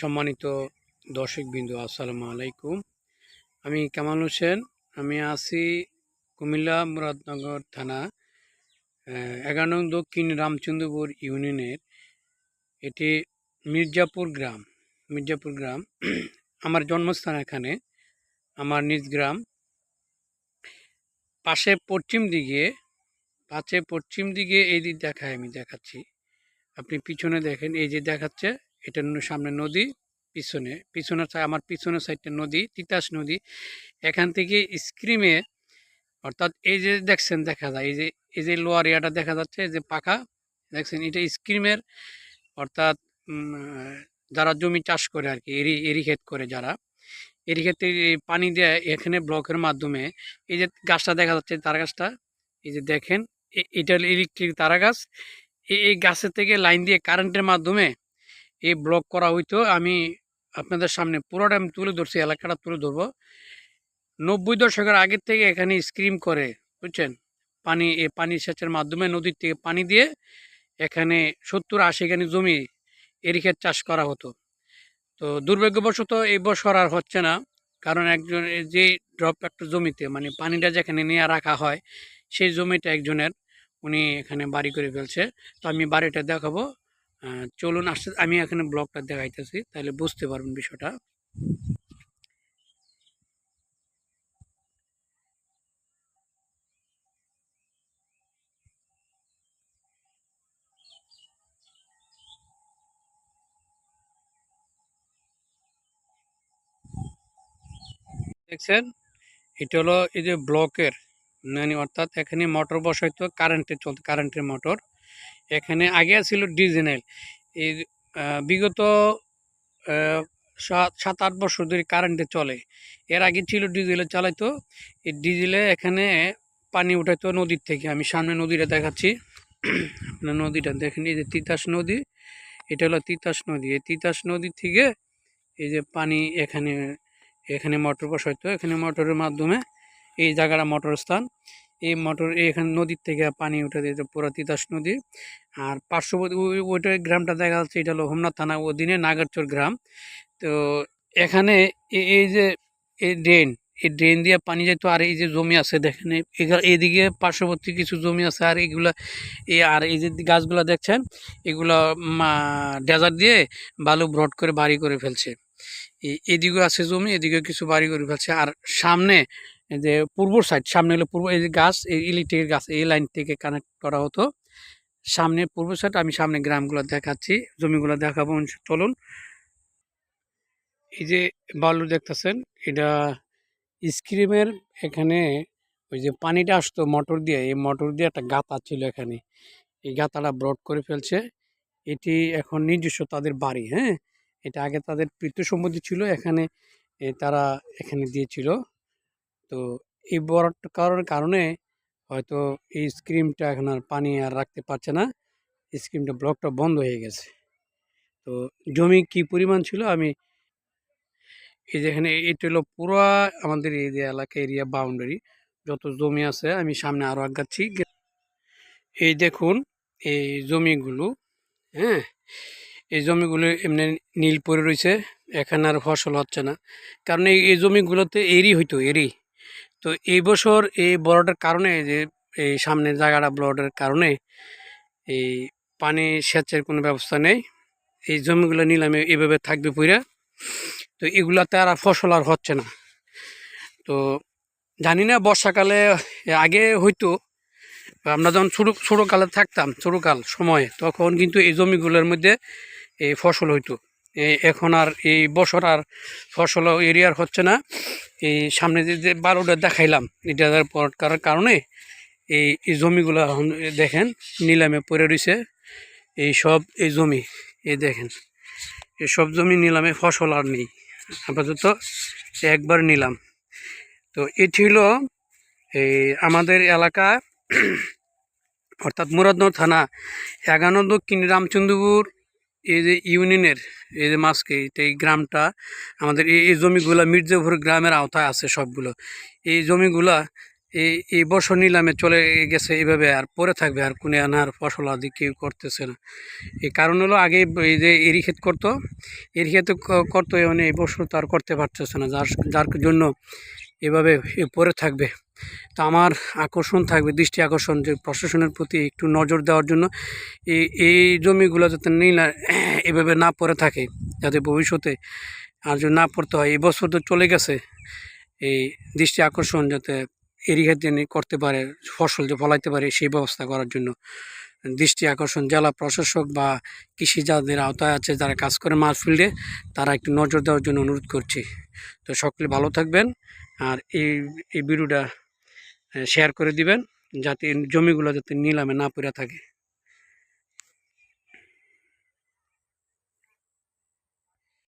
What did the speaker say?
সম্মানিত দর্শকবৃন্দ, আসসালামু আলাইকুম। আমি কামাল হোসেন, আমি আছি কুমিল্লা মুরাদনগর থানা এগারো নং দক্ষিণ রামচন্দ্রপুর ইউনিয়নের এটি মির্জাপুর গ্রাম মির্জাপুর গ্রাম। আমার জন্মস্থান এখানে, আমার নিজ গ্রাম। পাশে পশ্চিম দিকে, পাশে পশ্চিম দিকে এই দিক দেখায়, আমি দেখাচ্ছি। আপনি পিছনে দেখেন, এই যে দেখাচ্ছে এটা সামনে নদী, পিছনে পিছনে আমার পিছনের সাইডটা নদী, তিতাস নদী। এখান থেকে স্ক্রিমে অর্থাৎ এই যে দেখছেন, দেখা যায়, এই যে এই যে লোয়ার এরিয়াটা দেখা যাচ্ছে, এই যে পাখা, দেখছেন, এটা স্ক্রিমের অর্থাৎ যারা জমি চাষ করে আর কি এরি এরি ক্ষেত করে যারা এরি ক্ষেত্রে পানি দেয় এখানে ব্লকের মাধ্যমে। এই যে গাছটা দেখা যাচ্ছে, তারা গাছটা, এই যে দেখেন এটা ইলেকট্রিক তারা গাছ এই গাছের থেকে লাইন দিয়ে কারেন্টের মাধ্যমে এই ব্লক করা হইতো, আমি আপনাদের সামনে পুরোটা আমি তুলে ধরছি, এলাকাটা তুলে ধরবো। নব্বই দশকের আগের থেকে এখানে স্ক্রিম করে, বুঝছেন? পানি এই পানি সেচের মাধ্যমে নদীর থেকে পানি দিয়ে এখানে সত্তর আশি খানি জমি এরিখেত চাষ করা হতো। তো দুর্ভাগ্যবশত এই বছর আর হচ্ছে না, কারণ একজন যে ড্রপ একটা জমিতে মানে পানিটা যেখানে নিয়ে রাখা হয়, সেই জমিটা একজনের, উনি এখানে বাড়ি করে ফেলছে। তো আমি বাড়িটা দেখাবো। চলুন আসতে, আমি এখানে ব্লগটা দেখাইতেছি, তাহলে বুঝতে পারবেন বিষয়টা। দেখছেন? এটা হলো এই যে ব্লকের মানে অর্থাৎ এখানে মোটর বসাইতো কারেন্টে চলতো কারেন্টের মোটর। এখানে আগে ছিল ডিজেল এই বিগত সাত আট বছর ধরে কারেন্টে চলে। এর আগে ছিল ডিজেলে চালাইতো। এই ডিজেলে এখানে পানি উঠাইতো নদীর থেকে। আমি সামনে নদীটা দেখাচ্ছি। আপনার নদীটা দেখেন, এই যে তিতাস নদী, এটা হলো তিতাস নদী। এই তিতাস নদী থেকে এই যে পানি এখানে এখানে মোটর বসাইতো। এখানে মোটরের মাধ্যমে এই জায়গাটা মোটর স্থান এই মোটর এখানে নদীর থেকে পানি উঠে দিত পুরা তিতাস নদী। আর পার্শ্ববর্তী ওই- ওইটা গ্রামটা দেখা যাচ্ছে, এটা হলো হোমনাথ থানা অধীনে নাগারচর গ্রাম। তো এখানে এই যে, এই ড্রেন এই ড্রেন দিয়ে পানি যেত আর এই যে জমি আছে দেখেন এইদিকে পার্শ্ববর্তী কিছু জমি আছে, আর এগুলা এই আর এই যে গাছগুলা দেখছেন, এগুলা ডেজার্ট দিয়ে বালু ভ্রট করে বাড়ি করে ফেলছে। এদিকেও আছে জমি, এদিকেও কিছু বাড়ি করে ফেলছে। আর সামনে এই যে পূর্ব সাইড সামনে হলো পূর্ব, এই যে গাছ, এই ইলেকট্রিকের গাছ, এই লাইন থেকে কানেক্ট করা হতো। সামনে পূর্ব সাইড আমি সামনে গ্রামগুলো দেখাচ্ছি, জমিগুলো দেখাবো চলুন। এই যে বালু দেখতেছেন, এটা স্ক্রিমের এখানে ওই যে পানিটা আসতো মোটর দিয়ে, এই মোটর দিয়ে একটা গাতা ছিল এখানে। এই গাতাটা ব্রড করে ফেলছে। এটি এখন নিজস্ব তাদের বাড়ি হ্যাঁ? এটা আগে তাদের পিতৃ সম্পত্তি ছিল, এখানে তারা এখানে দিয়েছিল। তো এই বড় কারণের কারণে হয়তো এই স্ক্রিমটা এখন আর পানি আর রাখতে পারছে না। স্ক্রিমটা ব্লকটা বন্ধ হয়ে গেছে। তো জমি কি পরিমাণ ছিল? আমি এই যেখানে এটা হলো পুরো আমাদের এই যে এলাকা এরিয়া বাউন্ডারি। যত জমি আছে আমি সামনে আরও আগাচ্ছি। এই দেখুন, এই জমিগুলো হ্যাঁ? এই জমিগুলো এমনি নীল পড়ে রয়েছে। এখানে আর ফসল হচ্ছে না। কারণ এই জমিগুলোতে এরি হইতো এরি তো এই বছর এই বড়টার কারণে যে এই সামনের জায়গাটা ব্লডের কারণে এই পানি সেচের কোনো ব্যবস্থা নেই। এই জমিগুলো নিলামে এভাবে থাকবে পুরা তো এগুলাতে আর ফসল আর হচ্ছে না। তো জানি না বর্ষাকালে আগে হয়তো আমরা যখন ছোটো, ছোটোকালে থাকতাম, ছোটোকাল সময়ে, তখন কিন্তু এই জমিগুলোর মধ্যে এই ফসল হইতো। এ- এখন আর এই বছর আর ফসল এরিয়ার হচ্ছে না। এই সামনে যে বারোটা দেখাইলাম এটার পর করার কারণে এই এই জমিগুলো এখন দেখেন নিলামে পড়ে রয়েছে এই সব, এই জমি, এই দেখেন, এই সব জমি নিলামে ফসল আর নেই। আপাতত একবার নিলাম। তো এটি হলো এই আমাদের এলাকা, অর্থাৎ মুরাদনগর থানা এগানো দক্ষিণ রামচন্দ্রপুর এই যে ইউনিয়নের, এই যে মাঝকে এই গ্রামটা, আমাদের এই জমিগুলা মির্জাপুর গ্রামের আওতায় আছে সবগুলো। এই জমিগুলা এই এই বছর নিলামে চলে গেছে এইভাবে আর পরে থাকবে আর কোনো আনার ফসল আদি কেউ করতেছে না। এই কারণ হলো আগে এই যে এরি ক্ষেত করতো এরি ক্ষেত করতো মানে এই বছর তো আর করতে পারতেছে না। যার যার জন্য এভাবে পরে থাকবে। তো আমার আকর্ষণ থাকবে, দৃষ্টি আকর্ষণ যে প্রশাসনের প্রতি একটু নজর দেওয়ার জন্য। এই এই জমিগুলো যাতে নিলা এভাবে না পড়ে থাকে, যাতে ভবিষ্যতে আর যদি না পড়তে হয় এবছর তো চলে গেছে। এই দৃষ্টি আকর্ষণ যাতে এরিয়া তিনি করতে পারে, ফসল যে ফলাইতে পারে, সেই ব্যবস্থা করার জন্য। দৃষ্টি আকর্ষণ, জেলা প্রশাসক বা কৃষি যাদের আওতায় আছে, যারা কাজ করে মাঠ ফিল্ডে, তারা একটু নজর দেওয়ার জন্য অনুরোধ করছি। তো সকলে ভালো থাকবেন। আর এই এই ভিডিওটা শেয়ার করে দিবেন যাতে জমিগুলো যাতে নিলামে না পড়ে থাকে।